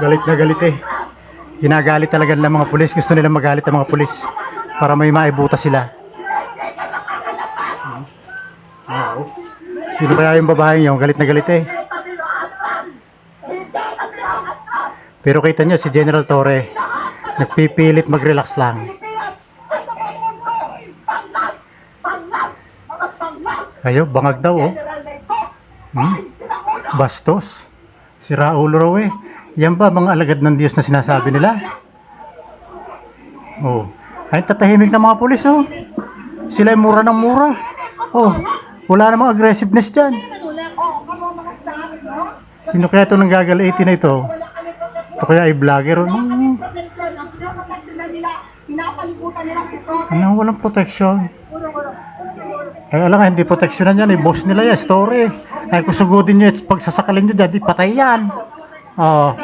Galit na galit eh. Ginagalit talaga ng mga pulis. Gusto nila magalit ang mga pulis para may maibuta sila. Oh. Sino kaya yung babae yung galit na galit eh. Pero kita nyo si General Torre nagpipilit mag-relax lang. Ayo, bangag daw oh. Hmm? Bastos. Si Raulo raw eh. Yan ba mga alagad ng Diyos na sinasabi nila? Oh. Ay tatahimik na mga pulis oh. Sila ay mura ng mura. Oh. Wala namang aggressiveness dyan. Sino kaya ito nang gagalitin na ito? Ito kaya ay vlogger. Toto. Ano, walang protection. Ay, alam nga, hindi proteksyonan yan. Eh. Boss nila yan, story. Ay, kung sugudin nyo, pag sasakalin nyo dyan, di patay yan. Sugod.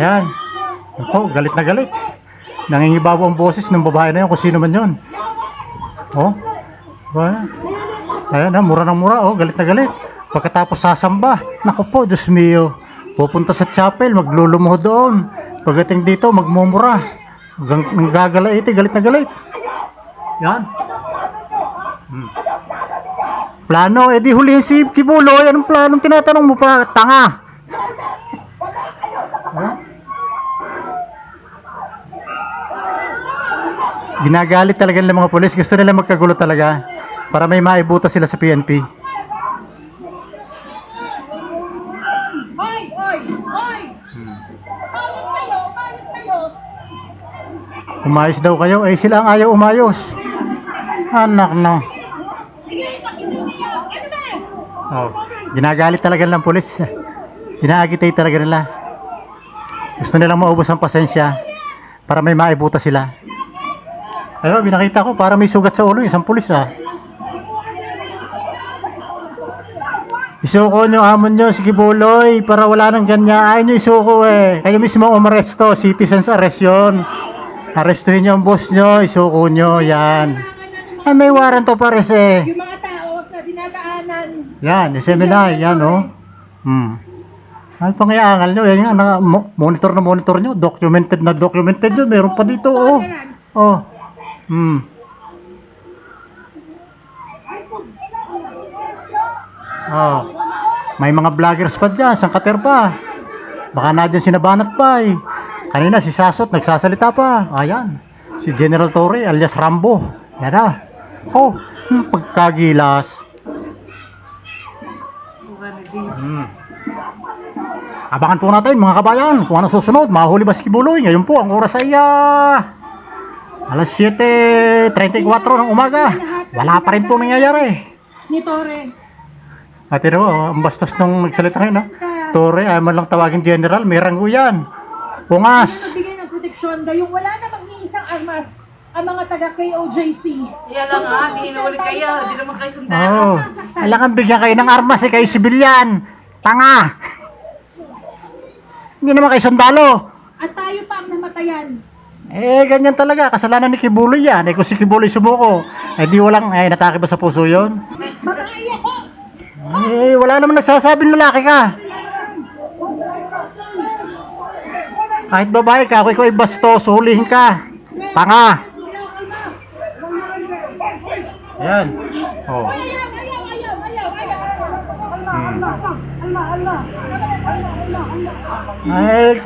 yan. Ako, galit na galit. Nangingibabaw ang boses ng babae na yun, kung sino man yun. Oh, ba? Ayan na, mura ng mura, oh, galit na galit. Pagkatapos sasamba, naku po, Diyos mio. Pupunta sa chapel, maglulumuho doon. Pagdating dito, magmumura. Hanggang nanggagalaiti, galit na galit. Yan. Hmm. Plano, edi hulihin si Kibuloy. Anong planong tinatanong mo pa? Tanga. Huh? Ginagalit talaga ng mga polis. Gusto nila magkagulo talaga. Para may maibuta sila sa PNP. Hoy! Hoy! Hoy! Palis kayo! Palis kayo! Umayos daw kayo. Eh sila ang ayaw umayos. Anak no. Sige, takitin niyo! Ano ba? Oh, ginagalit talaga ng pulis. Ina-agitate talaga nila. Gusto nilang maubos ang pasensya para may maibuta sila. Ayun, binakita ko para may sugat sa ulo isang pulis ah. Isuko nyo, amon nyo, sige buloy, para wala nang ganyan. Nyo isuko eh. Kayo mismo umaresto, citizens arrest yun. Arrestuhin nyo ang boss nyo, isuko nyo, yan. Ay, may warrant of arrest eh. Yung mga tao sa dinadaanan. Yan, yung seminar, yan oh. Hmm. Ay, pangiangal nyo, yan nga, na, monitor na monitor nyo, documented na documented yun, meron pa dito, oh. Oh. Hmm. Oh. May mga vloggers pa dyan, sangkater pa. Baka na dyan sinabanat pa eh. Kanina si Sasot nagsasalita pa. Ayan. Si General Torre alias Rambo. Yan na. Oh, hmm, pagkagilas. Hmm. Abangan po natin mga kabayan kung ano susunod. Mahuli ba si Kibuloy? Ngayon po ang oras ay ah, alas 7.34 ng umaga. Wala pa rin po nangyayari. Ni Tore. At pero oh, ang bastos nung nagsalita ngayon ha. Torre, ay man lang tawagin general, may ranggo yan. Pungas. Nagbigay ng proteksyon gayong wala namang iisang armas ang mga taga KOJC. Yan lang nga, di inuulit kayo, di naman kayo sundan. Oh, kailangan bigyan kayo ng armas eh, kayo sibilyan. Tanga. Hindi naman kayo sundalo. At tayo pa ang namatayan. Eh, ganyan talaga. Kasalanan ni Kibuloy yan. Eh, kung si Kibuloy sumuko, eh di walang, eh, natake ba sa puso yon? Eh, wala naman nagsasabing lalaki ka. Kahit babae ka, ako ikaw ay bastos, hulihin ka. Tanga. Yan. Oh. Hmm. Ay.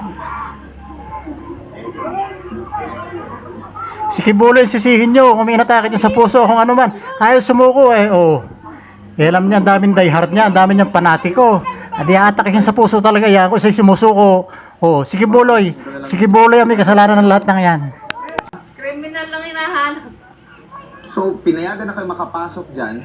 Si Kibuloy sisihin nyo kung may inatake niya sa puso kung ano man. Ayaw sumuko eh. Oh. Eh, alam niya, ang daming diehard niya, ang dami niyang panatiko. Adi atake niya sa puso talaga yan. Kung sa'yo sumusuko. Oh, si Kibuloy. Si Kibuloy ang may kasalanan ng lahat ng yan. Criminal lang hinahanap. So, pinayagan na kayo makapasok dyan,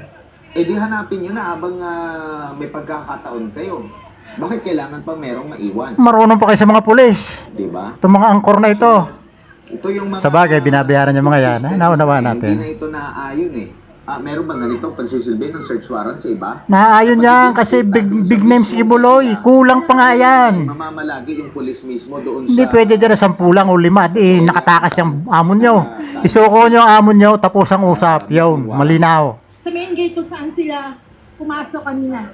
eh di hanapin nyo na habang ah, may pagkakataon kayo. Bakit kailangan pa merong maiwan? Marunong pa kayo sa mga pulis. Di ba? Itong mga angkor na ito. Ito yung mga... Sa bagay, binabayaran yung mga yan, ha? Naunawaan natin. Hindi na ito naaayon eh. Ah, meron ba ganito pagsisilbi ng search warrant sa iba? Naayon yan kasi big, big name si Kibuloy. Kulang pa nga yan. Mamamalagi yung pulis mismo doon Hindi sa... pwede dyan na sampulang o lima. Di nakatakas yung amon nyo. Isuko nyo ang amon nyo tapos ang usap. Yun, malinaw. Sa main gate kung saan sila pumasok kanina.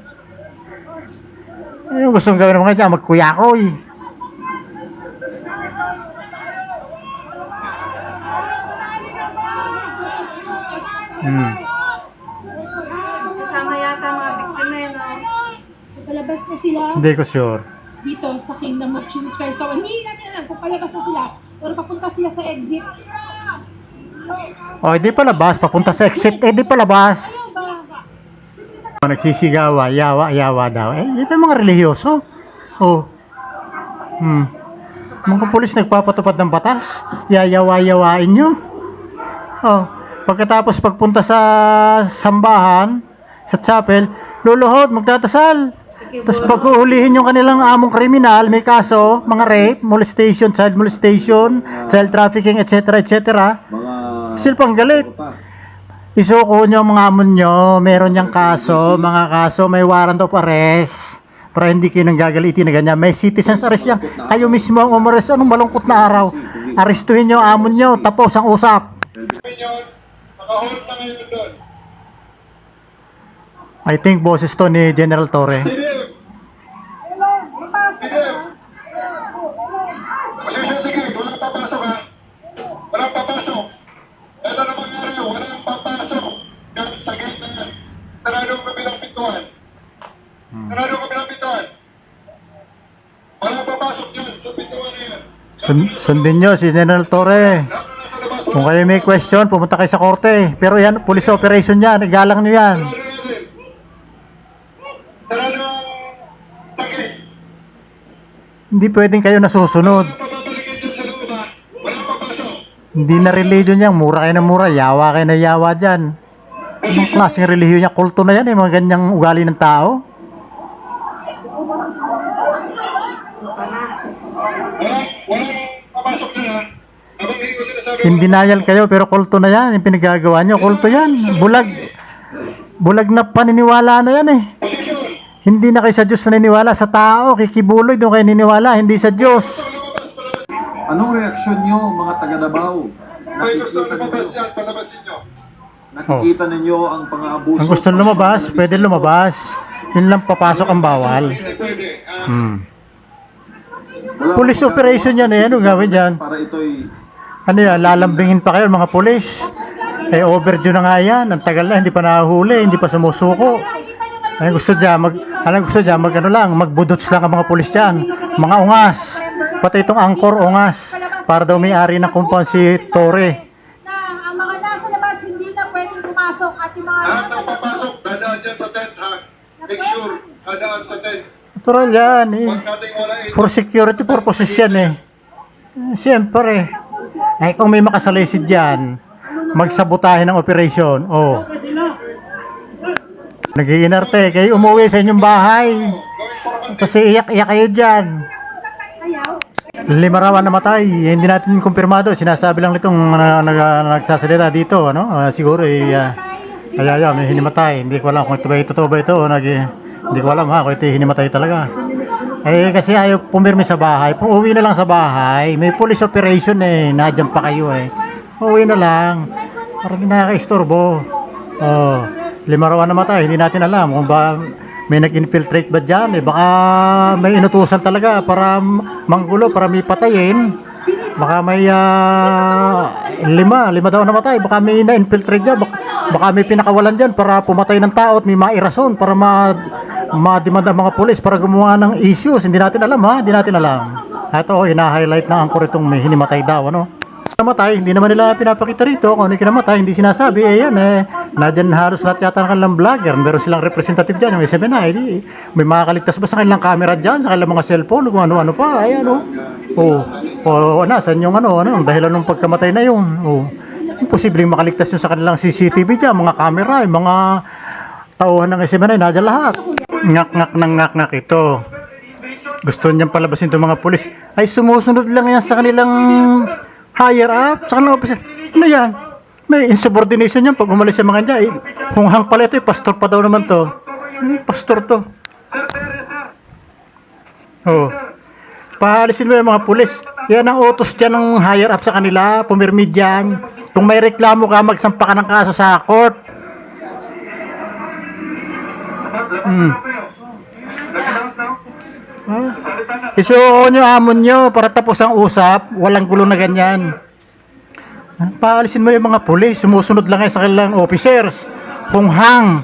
Ano gusto gawin ng mga dyan? Magkuyakoy. Hmm. Kasama yata mga biktima eh, no? So, palabas na sila Hindi ko sure. dito sa Kingdom of Jesus Christ. So, hindi natin alam kung palabas na sila pero papunta sila sa exit. O, hindi palabas. Papunta sa exit. Eh, di palabas. Ayaw ba? Nagsisigawa, yawa, yawa daw. Eh, yun yung mga relihiyoso. Oh. Hmm. Mga pulis nagpapatupad ng batas. Yayawa-yawain nyo. Oh. Pagkatapos pagpunta sa sambahan, sa chapel, luluhod, magtatasal. Tapos pag uulihin yung kanilang among kriminal, may kaso, mga rape, molestation, child molestation, child trafficking, etc., etc., Mga... silpang galit. Isuko nyo mga amon nyo, meron niyang kaso, mga kaso, may warrant of arrest. Para hindi kayo nang gagalitin na ganyan. May citizens arrest yan. Kayo mismo ang umares. Anong malungkot na araw? Arestuhin nyo, amon nyo, tapos ang usap. Naka-hold na ngayon doon. I think boses to ni General Torre. Sige, sige. Sige, walang papasok ha. Walang papasok. Ito na mangyari, walang papasok. Yan, sa gate na yan. Sarado ang kabilang pintuan. Sarado ang kabilang pintuan. Walang papasok yan sa pintuan na yan. Sun- sundin nyo si General Torre. Lalo na sa labas. Kung kayo may question, pumunta kayo sa korte. Pero yan, police operation yan. Igalang nyo yan. Hindi pwedeng kayo nasusunod. Hindi na religion yan. Mura kayo na mura. Yawa kayo na yawa dyan. Anong klaseng relihiyon niya? Kulto na yan eh. Mga ganyang ugali ng tao. Walang, walang papasok na ha. In denial kayo pero kulto na yan. Yung pinagagawa nyo, kulto yan. Bulag. Bulag na paniniwala na yan eh. Hindi na kayo sa Diyos naniniwala. Sa tao, kikibuloy doon kayo niniwala. Hindi sa Diyos. Anong reaksyon nyo, mga taga Davao? May gusto Nakikita nyo. nakikita ninyo ang pang-aabuso. Ang gusto lumabas, pwede lumabas. Yun lang papasok ang bawal. Ah, Hmm. Police operation yan eh. Ano gawin dyan? Para ito'y Ano yan, lalambingin pa kayo mga pulis. Eh, overdue na nga yan. Ang tagal na, hindi pa nahuli, hindi pa sumusuko. Ay gusto niya, mag, ano gusto niya, mag ano lang, magbudots lang ang mga pulis dyan. Mga ungas. Pati itong angkor ungas. Para daw may-ari ng compound si Torre. Na ang mga nasa labas hindi na pwedeng pumasok at yung mga papasok, dadaan sa tent. Make sure, dadaan sa tent. Natural yan eh. For security purposes yan. Eh, Siyempre. Ay kung may makasalisid dyan, magsabotahe ng operation. Oh. Nag-iinarte, kayo umuwi sa inyong bahay. Kasi iyak-iyak kayo dyan. Lima raw namatay. Hindi natin kumpirmado. Sinasabi lang nitong na, nag, nagsasalita dito. Ano? Ah, siguro eh, ah, kaya yan, may hinimatay. Hindi ko alam kung ito ba ito, ba ito. Nag, hindi ko alam ha, kung ito hinimatay talaga. Eh, kasi ayaw pumirmi sa bahay. Uwi na lang sa bahay, may police operation eh. Nadyan pa kayo eh. Uwi na lang. Parang nakaka-istorbo. Oh, lima raw namatay. Hindi natin alam kung ba may nag-infiltrate ba dyan. Eh, baka may inutusan talaga para manggulo, para may patayin. Baka may ah, lima, lima daw namatay. Baka may na-infiltrate dyan. Baka, baka may pinakawalan dyan para pumatay ng tao at may mairason para ma ma-demand ang mga pulis para gumawa ng issues. Hindi natin alam ha, hindi natin alam. Ito, ina-highlight ng angkor itong may hinimatay daw, ano? Namatay, hindi naman nila pinapakita rito kung ano yung kinamatay, hindi sinasabi. Eh yan eh, nadyan halos lahat yata ng kanilang vlogger. Meron silang representative dyan, yung SMNI. Di, may makakaligtas ba sa kanilang camera dyan, sa kanilang mga cellphone, kung ano-ano pa. Ay ano. Oh, oh, nasan yung ano, ano, dahilan ng pagkamatay na yun. Oh. Imposibleng makaligtas yun sa kanilang CCTV dyan, mga camera, mga tauhan ng SMNI, nadyan lahat. Ngak-ngak ng ngak-ngak ito. Gusto niyang palabasin itong mga pulis. Ay sumusunod lang yan sa kanilang higher up, sa kanilang officer. Ano yan? May insubordination yan pag umalis sa mga dyan. Eh, kung hang pala ito, eh, pastor pa daw naman to. Hmm, pastor to. Oh. Paalisin mo yung mga pulis. Yan ang utos dyan ng higher up sa kanila, pumirmi dyan. Kung may reklamo ka, magsampa ka ng kaso sa court. Hmm. Huh? Isuo nyo amon nyo para tapos ang usap. Walang gulo na ganyan. Paalisin mo yung mga pulis. Sumusunod lang kayo sa kanilang officers. Hunghang.